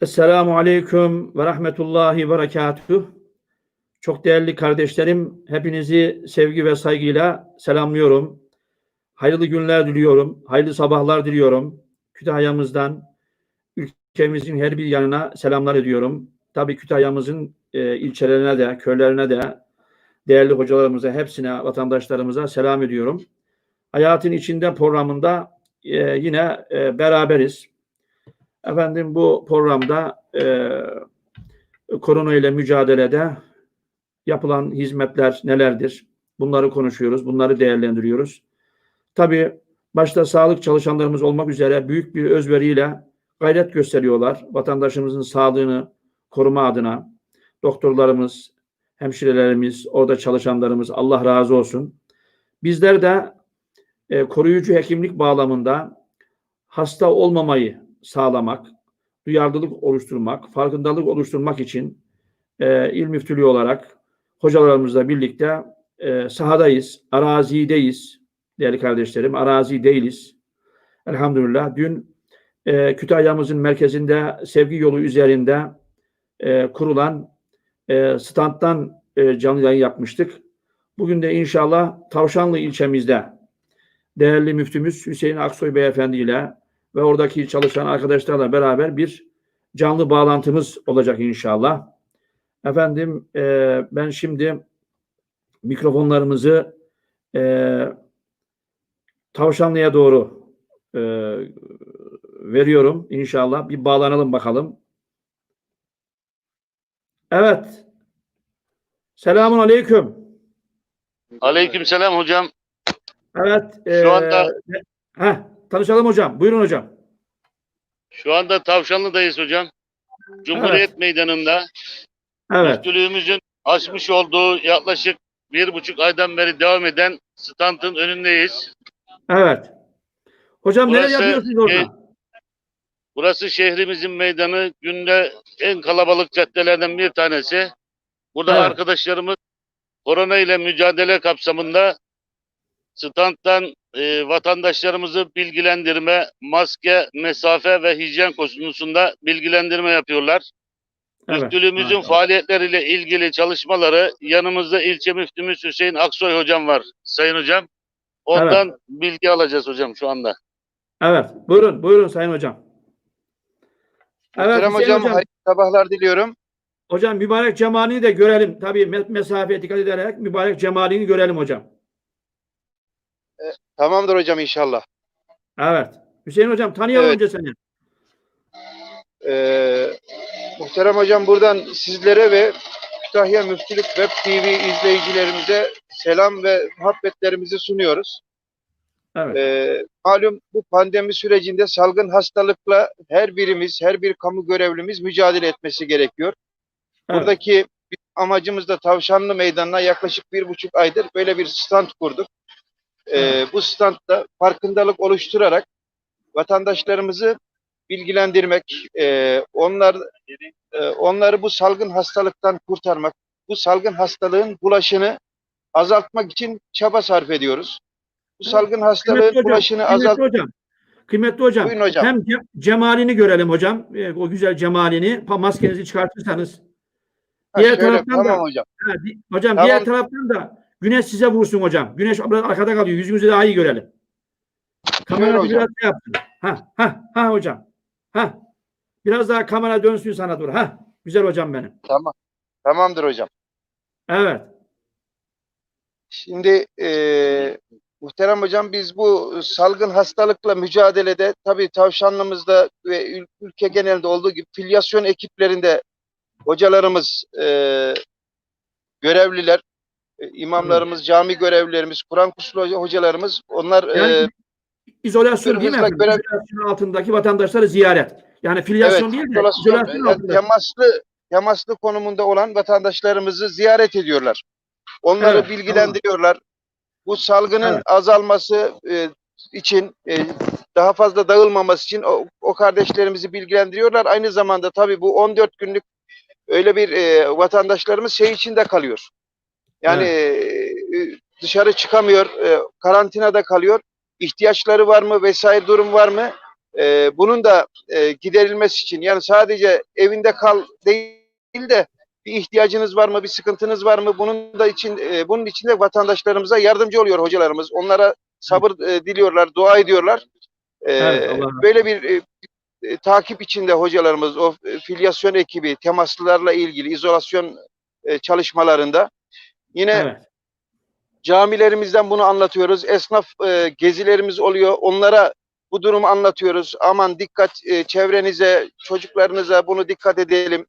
Esselamu Aleyküm ve Rahmetullahi ve Berekatuhu. Çok değerli kardeşlerim, hepinizi sevgi ve saygıyla selamlıyorum. Hayırlı günler diliyorum, hayırlı sabahlar diliyorum. Kütahya'mızdan, ülkemizin her bir yanına selamlar ediyorum. Tabii Kütahya'mızın e, ilçelerine de, köylerine de, değerli hocalarımıza, hepsine, vatandaşlarımıza selam ediyorum. Hayatın içinde programında e, yine e, beraberiz. Efendim bu programda e, korona ile mücadelede yapılan hizmetler nelerdir? Bunları konuşuyoruz, bunları değerlendiriyoruz. Tabii başta sağlık çalışanlarımız olmak üzere büyük bir özveriyle gayret gösteriyorlar. Vatandaşımızın sağlığını koruma adına doktorlarımız, hemşirelerimiz, orada çalışanlarımız Allah razı olsun. Bizler de e, koruyucu hekimlik bağlamında hasta olmamayı sağlamak, duyarlılık oluşturmak, farkındalık oluşturmak için e, il müftülüğü olarak hocalarımızla birlikte e, sahadayız, arazideyiz değerli kardeşlerim, arazi değiliz. Elhamdülillah dün e, Kütahya'mızın merkezinde sevgi yolu üzerinde e, kurulan e, standtan e, canlı yayın yapmıştık. Bugün de inşallah Tavşanlı ilçemizde değerli müftümüz Hüseyin Aksoy Beyefendi ile ve oradaki çalışan arkadaşlarla beraber bir canlı bağlantımız olacak inşallah. Efendim e, ben şimdi mikrofonlarımızı e, Tavşanlı'ya doğru e, veriyorum inşallah. Bir bağlanalım bakalım. Evet. Selamun aleyküm. Aleykümselam hocam. Evet. Şu anda- heh, tanışalım hocam. Buyurun hocam. Şu anda Tavşanlı'dayız hocam. Cumhuriyet Meydanı'nda Evet. müftülüğümüzün açmış olduğu yaklaşık bir buçuk aydan beri devam eden standın önündeyiz. Evet. Hocam neler Burası, yapıyorsunuz orada? e, Burası şehrimizin meydanı. Günde en kalabalık caddelerden bir tanesi. Burada Evet. arkadaşlarımız korona ile mücadele kapsamında standtan e, vatandaşlarımızı bilgilendirme, maske, mesafe ve hijyen konusunda bilgilendirme yapıyorlar. Evet. Müftülüğümüzün Evet. faaliyetleriyle ilgili çalışmaları yanımızda ilçe müftümüz Hüseyin Aksoy hocam var Sayın hocam. Ondan bilgi alacağız hocam şu anda. Evet. Buyurun. Buyurun Sayın Hocam. Evet, Hüseyin hocam, hocam. hayırlı sabahlar diliyorum. Hocam mübarek cemalini de görelim. Tabii me- mesafeye dikkat ederek mübarek cemalini görelim hocam. Tamamdır hocam inşallah. Evet. Hüseyin hocam tanıyalım Evet. önce seni. Ee, muhterem hocam buradan sizlere ve Kütahya Müftülük Web TV izleyicilerimize selam ve muhabbetlerimizi sunuyoruz. Evet. Ee, malum bu pandemi sürecinde salgın hastalıkla her birimiz, her bir kamu görevlimiz mücadele etmesi gerekiyor. Evet. Buradaki amacımız da Tavşanlı Meydanı'na yaklaşık bir buçuk aydır böyle bir stand kurduk. Evet. Bu standda farkındalık oluşturarak vatandaşlarımızı bilgilendirmek, e, onlar e, onları bu salgın hastalıktan kurtarmak, bu salgın hastalığın bulaşını azaltmak için çaba sarf ediyoruz. Bu salgın hastalığın Kıymetli hocam, bulaşını kıymetli azalt hocam. Kıymetli hocam. Buyurun hocam. Hem ce- cemalini görelim hocam. e, O güzel cemalini. Maskenizi çıkartırsanız. Ha, Diğer şöyle, taraftan da- tamam hocam. Ha, di- hocam Tamam. diğer taraftan da güneş size vursun hocam. Güneş biraz arkada kalıyor. Yüzünüzü daha iyi görelim. Kamera hocam. biraz şey yapsın. Ha, ha, ha hocam. Ha. Biraz daha kamera dönsün sana doğru. Ha. Güzel hocam benim. Tamam. Tamamdır hocam. Evet. Şimdi e, muhterem hocam biz bu salgın hastalıkla mücadelede tabii tavşanlımızda ve ül- ülke genelinde olduğu gibi filyasyon ekiplerinde hocalarımız e, görevliler, imamlarımız, cami görevlilerimiz, Kur'an kursu hoca- hocalarımız onlar e, Yani izolasyon değil mi görev- İzolasyon altındaki vatandaşları ziyaret. Yani filyasyon Evet, değil de izolasyon, izolasyon yani altında. temaslı temaslı konumunda olan vatandaşlarımızı ziyaret ediyorlar. Onları Evet, bilgilendiriyorlar. Bu salgının Evet. azalması e, için e, daha fazla dağılmaması için o, o kardeşlerimizi bilgilendiriyorlar. Aynı zamanda tabii bu 14 günlük öyle bir e, vatandaşlarımız şey içinde kalıyor. Yani e, dışarı çıkamıyor, e, karantinada kalıyor. İhtiyaçları var mı vesaire durum var mı? e, bunun da giderilmesi için yani sadece evinde kal değil de bir ihtiyacınız var mı, bir sıkıntınız var mı? Bunun da için bunun için de vatandaşlarımıza yardımcı oluyor hocalarımız. Onlara sabır diliyorlar, dua ediyorlar. Evet, Allah böyle bir e, takip içinde hocalarımız, o filyasyon ekibi, temaslılarla ilgili izolasyon e, çalışmalarında. Yine Evet. camilerimizden bunu anlatıyoruz. Esnaf e, gezilerimiz oluyor. Onlara bu durumu anlatıyoruz. Aman dikkat e, çevrenize, çocuklarınıza bunu dikkat edelim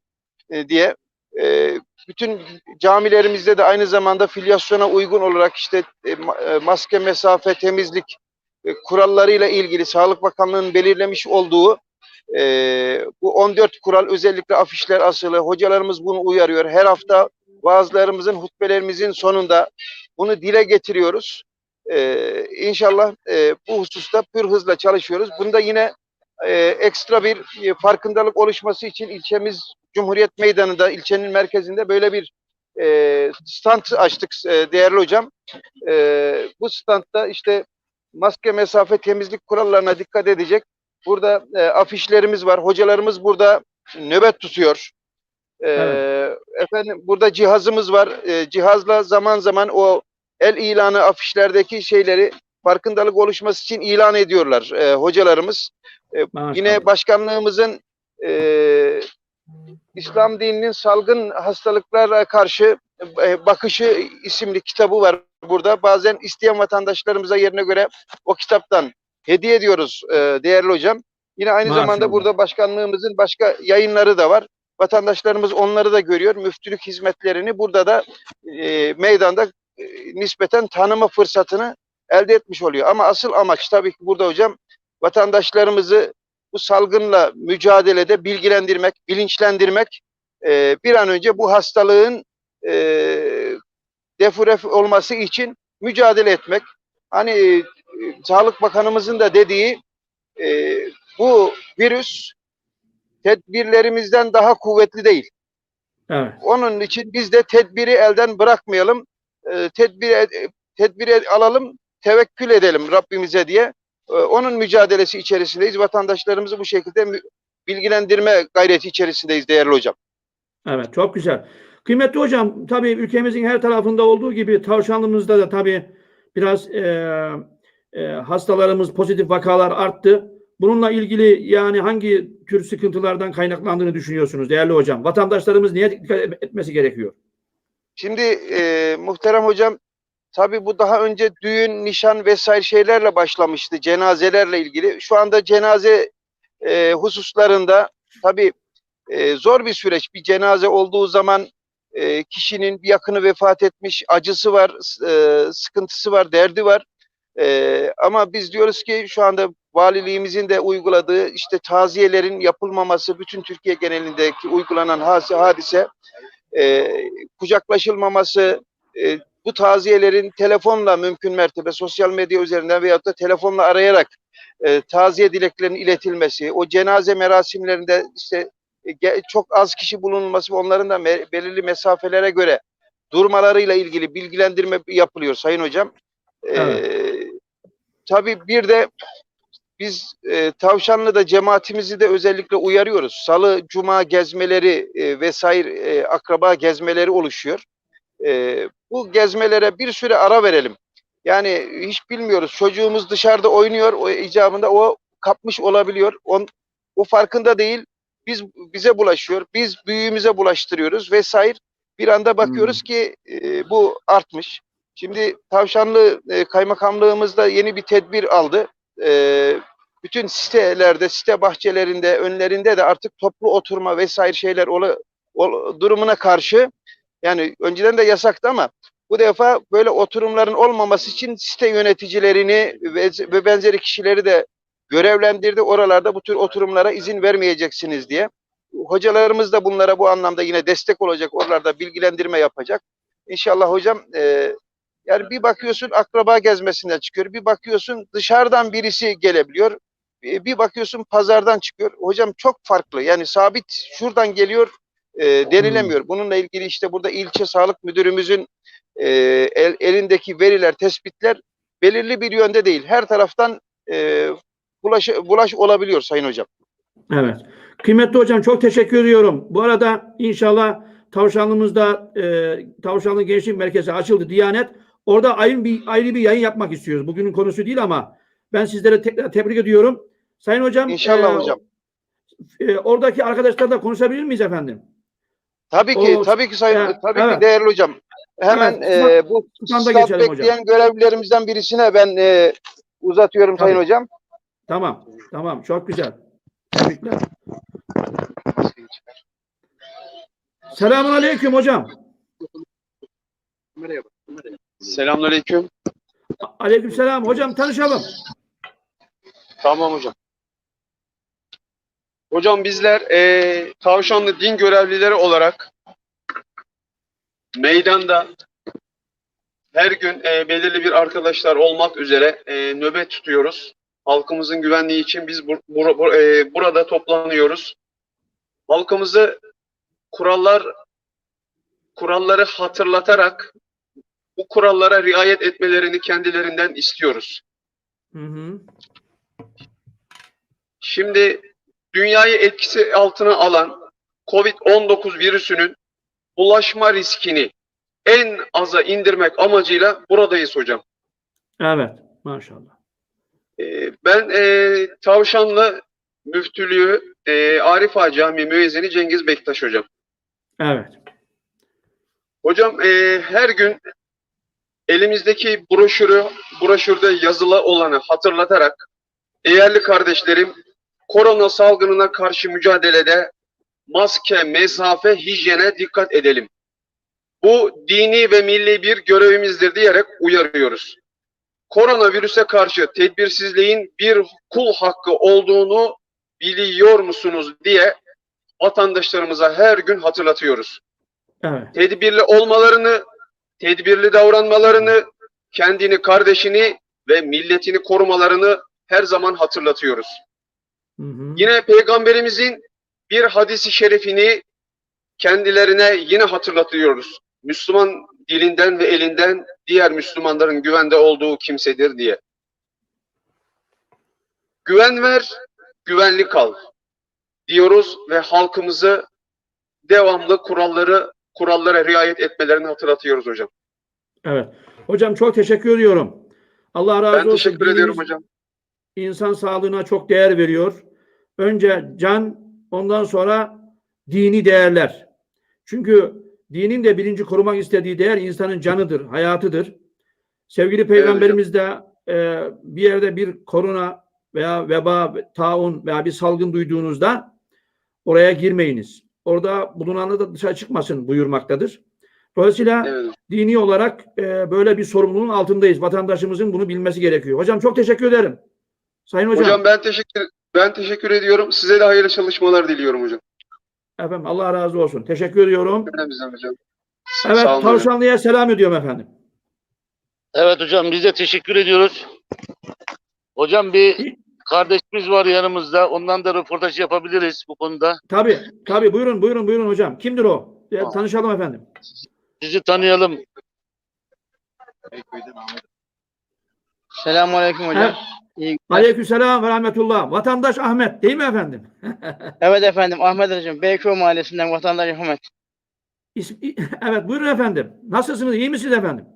e, diye. E, bütün camilerimizde de aynı zamanda filyasyona uygun olarak işte e, e, maske, mesafe, temizlik e, kurallarıyla ilgili Sağlık Bakanlığı'nın belirlemiş olduğu e, bu 14 kural özellikle afişler asılı. Hocalarımız bunu uyarıyor. Her hafta vaazlarımızın, hutbelerimizin sonunda bunu dile getiriyoruz. Ee, inşallah e, bu hususta pür hızla çalışıyoruz. Bunda yine e, ekstra bir e, farkındalık oluşması için ilçemiz Cumhuriyet Meydanı'nda, ilçenin merkezinde böyle bir e, stand açtık e, değerli hocam. E, bu standta işte maske, mesafe, temizlik kurallarına dikkat edecek. Burada e, afişlerimiz var. Hocalarımız burada nöbet tutuyor. E, Evet. Efendim burada cihazımız var. E, cihazla zaman zaman o el ilanı afişlerdeki şeyleri farkındalık oluşması için ilan ediyorlar e, hocalarımız. Maşallah. Yine başkanlığımızın e, İslam dininin salgın hastalıklara karşı e, bakışı isimli kitabı var burada. Bazen isteyen vatandaşlarımıza yerine göre o kitaptan hediye ediyoruz e, değerli hocam. Yine aynı Maşallah. zamanda burada başkanlığımızın başka yayınları da var. Vatandaşlarımız onları da görüyor. Müftülük hizmetlerini burada da e, meydanda e, nispeten tanıma fırsatını elde etmiş oluyor. Ama asıl amaç tabii ki burada hocam vatandaşlarımızı bu salgınla mücadelede bilgilendirmek, bilinçlendirmek, e, bir an önce bu hastalığın e, defuref olması için mücadele etmek. Hani e, Sağlık Bakanımızın da dediği e, bu virüs tedbirlerimizden daha kuvvetli değil. Evet. Onun için biz de tedbiri elden bırakmayalım. E, tedbiri tedbiri alalım, tevekkül edelim Rabbimize diye. E, onun mücadelesi içerisindeyiz. Vatandaşlarımızı bu şekilde bilgilendirme gayreti içerisindeyiz değerli hocam. Evet, çok güzel. Kıymetli hocam, tabii ülkemizin her tarafında olduğu gibi tavşanlımızda da tabii biraz e, e, hastalarımız, pozitif vakalar arttı. Bununla ilgili yani hangi tür sıkıntılardan kaynaklandığını düşünüyorsunuz değerli hocam? Vatandaşlarımız niye dikkat etmesi gerekiyor? Şimdi e, muhterem hocam tabii bu daha önce düğün, nişan vesaire şeylerle başlamıştı cenazelerle ilgili. Şu anda cenaze e, hususlarında tabii e, zor bir süreç. Bir cenaze olduğu zaman e, kişinin bir yakını vefat etmiş, acısı var, e, sıkıntısı var, derdi var. E, ama biz diyoruz ki şu anda valiliğimizin de uyguladığı işte taziyelerin yapılmaması, bütün Türkiye genelindeki uygulanan hadise e, kucaklaşılmaması, e, bu taziyelerin telefonla mümkün mertebe sosyal medya üzerinden veyahut da telefonla arayarak e, taziye dileklerinin iletilmesi, o cenaze merasimlerinde işte e, çok az kişi bulunması ve onların da me- belirli mesafelere göre durmalarıyla ilgili bilgilendirme yapılıyor Sayın Hocam. E, Evet. tabii bir de biz e, Tavşanlı'da cemaatimizi de özellikle uyarıyoruz. Salı, cuma gezmeleri e, vesaire e, akraba gezmeleri oluşuyor. E, bu gezmelere bir süre ara verelim. Yani hiç bilmiyoruz. Çocuğumuz dışarıda oynuyor. O icabında o kapmış olabiliyor. On, o farkında değil. Biz bize bulaşıyor. Biz büyüğümüze bulaştırıyoruz vesaire. Bir anda bakıyoruz ki e, bu artmış. Şimdi Tavşanlı e, kaymakamlığımızda yeni bir tedbir aldı. E, bütün sitelerde, site bahçelerinde, önlerinde de artık toplu oturma vesaire şeyler ola, ol- durumuna karşı yani önceden de yasaktı ama bu defa böyle oturumların olmaması için site yöneticilerini ve, ve benzeri kişileri de görevlendirdi. Oralarda bu tür oturumlara izin vermeyeceksiniz diye. Hocalarımız da bunlara bu anlamda yine destek olacak. Oralarda bilgilendirme yapacak. İnşallah hocam e, yani bir bakıyorsun akraba gezmesinden çıkıyor. Bir bakıyorsun dışarıdan birisi gelebiliyor. Bir bir bakıyorsun pazardan çıkıyor. Hocam çok farklı. Yani sabit şuradan geliyor e, denilemiyor. Bununla ilgili işte burada ilçe sağlık müdürümüzün e, el- elindeki veriler, tespitler belirli bir yönde değil. Her taraftan e, bulaş, bulaş olabiliyor Sayın Hocam. Evet. Kıymetli hocam çok teşekkür ediyorum. Bu arada inşallah Tavşanlımızda e, Tavşanlı Gençlik Merkezi açıldı Diyanet. Orada ayrı bir, ayrı bir yayın yapmak istiyoruz. Bugünün konusu değil ama ben sizlere tekrar tebrik ediyorum. Sayın hocam. İnşallah e, hocam. e, oradaki arkadaşlarla konuşabilir miyiz efendim? Tabii ki, O- tabii ki Sayın, Evet, tabii evet. ki değerli hocam. Hemen Evet, e, bu Standa stat geçelim hocam. bekleyen görevlilerimizden birisine ben e, uzatıyorum Sayın Tabii. hocam. Tamam. Tamam. Çok güzel. Tebrikler. Selamun aleyküm hocam. Selamünaleyküm. Aleyküm selam. Hocam tanışalım. Tamam hocam. Hocam bizler eee Tavşanlı din görevlileri olarak meydanda her gün eee, belirli bir arkadaşlar olmak üzere eee, nöbet tutuyoruz. Halkımızın güvenliği için biz bur- bur- bur- eee, burada toplanıyoruz. Halkımızı kurallar kuralları hatırlatarak bu kurallara riayet etmelerini kendilerinden istiyoruz. Hı hı. Şimdi dünyayı etkisi altına alan COVID-19 virüsünün bulaşma riskini en aza indirmek amacıyla buradayız hocam. Evet. Maşallah. Ee, Ben e, Tavşanlı Müftülüğü e, Arif Ağa Camii müezzini Cengiz Bektaş hocam. Evet. Hocam e, her gün elimizdeki broşürü, broşürde yazılı olanı hatırlatarak değerli kardeşlerim korona salgınına karşı mücadelede maske, mesafe, hijyene dikkat edelim. Bu dini ve milli bir görevimizdir diyerek uyarıyoruz. Koronavirüse karşı tedbirsizliğin bir kul hakkı olduğunu biliyor musunuz diye vatandaşlarımıza her gün hatırlatıyoruz Evet. tedbirli olmalarını, tedbirli davranmalarını, kendini, kardeşini ve milletini korumalarını her zaman hatırlatıyoruz. Hı hı. Yine peygamberimizin bir hadisi şerifini kendilerine yine hatırlatıyoruz. Müslüman dilinden ve elinden diğer Müslümanların güvende olduğu kimsedir diye. Güven ver, güvenli kal diyoruz ve halkımızı devamlı kuralları kurallara riayet etmelerini hatırlatıyoruz hocam. Evet. Hocam çok teşekkür ediyorum. Allah razı Ben olsun. teşekkür Dinimiz ediyorum hocam. İnsan sağlığına çok değer veriyor. Önce can, ondan sonra dini değerler. Çünkü dinin de birinci korumak istediği değer insanın canıdır, hayatıdır. Sevgili Peygamberimiz de e, bir yerde bir korona veya veba, taun veya bir salgın duyduğunuzda oraya girmeyiniz. Orada bulunanı da dışarı çıkmasın buyurmaktadır. Dolayısıyla Evet. dini olarak e, böyle bir sorumluluğun altındayız. Vatandaşımızın bunu bilmesi gerekiyor. Hocam çok teşekkür ederim. Sayın hocam, Hocam ben teşekkür ben teşekkür ediyorum. Size de hayırlı çalışmalar diliyorum hocam. efendim Allah razı olsun. Teşekkür ediyorum. Hocam. Evet, olun hocam. Tavşanlı'ya selam ediyorum efendim. Evet hocam biz de teşekkür ediyoruz. Hocam bir kardeşimiz var yanımızda. Ondan da röportaj yapabiliriz bu konuda. Tabii, tabii. Buyurun, buyurun, buyurun hocam. Kimdir o? E, Tamam. tanışalım efendim. Sizi tanıyalım. Selamünaleyküm hocam. Evet. Aleykümselam ve rahmetullah. Vatandaş Ahmet değil mi efendim? Evet efendim Ahmet hocam. Beyköy Mahallesi'nden vatandaş Ahmet. İsmi- evet, buyurun efendim. Nasılsınız? İyi misiniz efendim?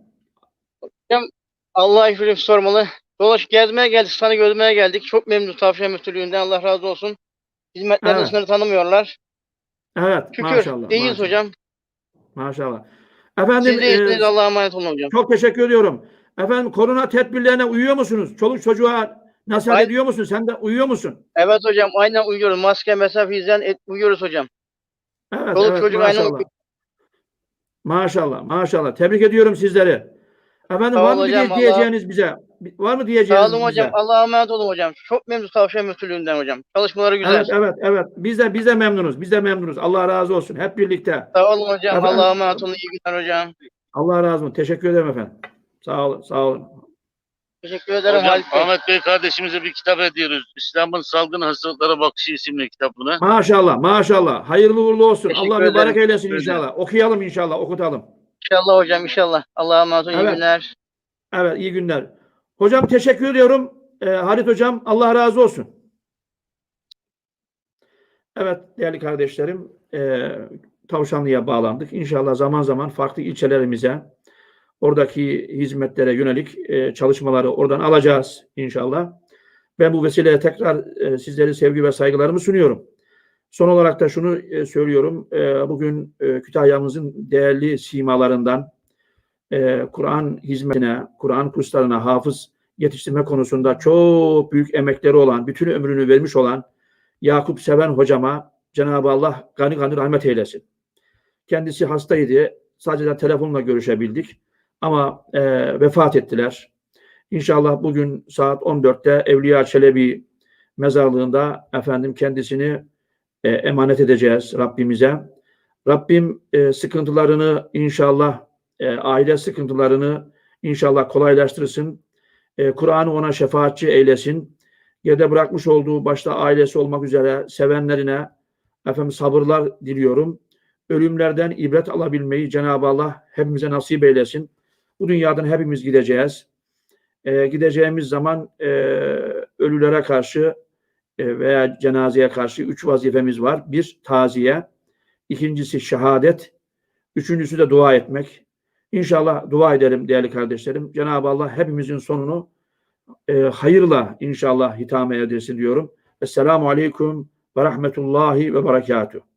Allah'a şükür sormalı. Dolaş gezmeye geldik, sana görmeye geldik. Çok memnunuz Tavşan Müftülüğü'nden. Allah razı olsun. Hizmetlerinin Evet. sınırı tanımıyorlar. Evet, Şükür. maşallah. İyiyiz maşallah, hocam. Maşallah. Efendim, Siz de iyisiniz. e, Allah'a emanet olun hocam. çok teşekkür ediyorum. Efendim, korona tedbirlerine uyuyor musunuz? Çoluk çocuğa nasihat Ay- ediyor musun? Sen de uyuyor musun? Evet hocam. Aynen uyuyoruz. Maske, mesafe izleyen et, uyuyoruz hocam. Evet, Çoluk evet, çocuk aynen maşallah. Maşallah, maşallah. Tebrik ediyorum sizleri. Efendim Sağ var mı hocam, diye- Allah- diyeceğiniz bize? Var mı diyeceğiniz Sağ olun hocam. Allah'a emanet olun hocam. Çok memnunuz Tavşan Müftülüğü'nden hocam. Çalışmaları güzel. Evet, evet, evet. Biz de biz de memnunuz. Biz de memnunuz. Allah razı olsun. Hep birlikte. Sağ olun hocam. Efendim- Allah'a emanet olun. İyi günler hocam. Allah razı olsun. Teşekkür ederim efendim. Sağ olun, sağ olun. Teşekkür ederim Hocam Halit Bey. Ahmet Bey kardeşimize bir kitap ediyoruz. İslam'ın Salgın Hastalıklara Bakışı isimli kitabını. Maşallah, maşallah. Hayırlı uğurlu olsun. Teşekkür Allah mübarek ederim. eylesin Teşekkür inşallah. Okuyalım inşallah, okutalım. İnşallah hocam inşallah. Allah'a emanet olun. İyi Evet. günler. Evet, iyi günler. Hocam teşekkür ediyorum. Ee, Halit Hocam Allah razı olsun. Evet değerli kardeşlerim e, Tavşanlı'ya bağlandık. İnşallah zaman zaman farklı ilçelerimize oradaki hizmetlere yönelik e, çalışmaları oradan alacağız inşallah. Ben bu vesileyle tekrar e, sizlere sevgi ve saygılarımı sunuyorum. Son olarak da şunu e, söylüyorum. E, bugün e, Kütahya'mızın değerli simalarından e, Kur'an hizmetine, Kur'an kurslarına hafız yetiştirme konusunda çok büyük emekleri olan, bütün ömrünü vermiş olan Yakup Seven hocama Cenab-ı Allah gani gani rahmet eylesin. Kendisi hastaydı. Sadece telefonla görüşebildik. Ama e, vefat ettiler. İnşallah bugün saat 14'te Evliya Çelebi mezarlığında efendim kendisini e, emanet edeceğiz Rabbimize. Rabbim e, sıkıntılarını inşallah e, aile sıkıntılarını inşallah kolaylaştırsın. E, Kur'an'ı ona şefaatçi eylesin. Yerde bırakmış olduğu başta ailesi olmak üzere sevenlerine efendim sabırlar diliyorum. Ölümlerden ibret alabilmeyi Cenab-ı Allah hepimize nasip eylesin. Bu dünyadan hepimiz gideceğiz. E, gideceğimiz zaman e, ölülere karşı e, veya cenazeye karşı üç vazifemiz var. Bir, taziye. ikincisi şehadet. Üçüncüsü de dua etmek. İnşallah dua edelim değerli kardeşlerim. Cenab-ı Allah hepimizin sonunu e, hayırla inşallah hitame edilsin diyorum. Esselamu Aleyküm ve Rahmetullahi ve Berekatuhu.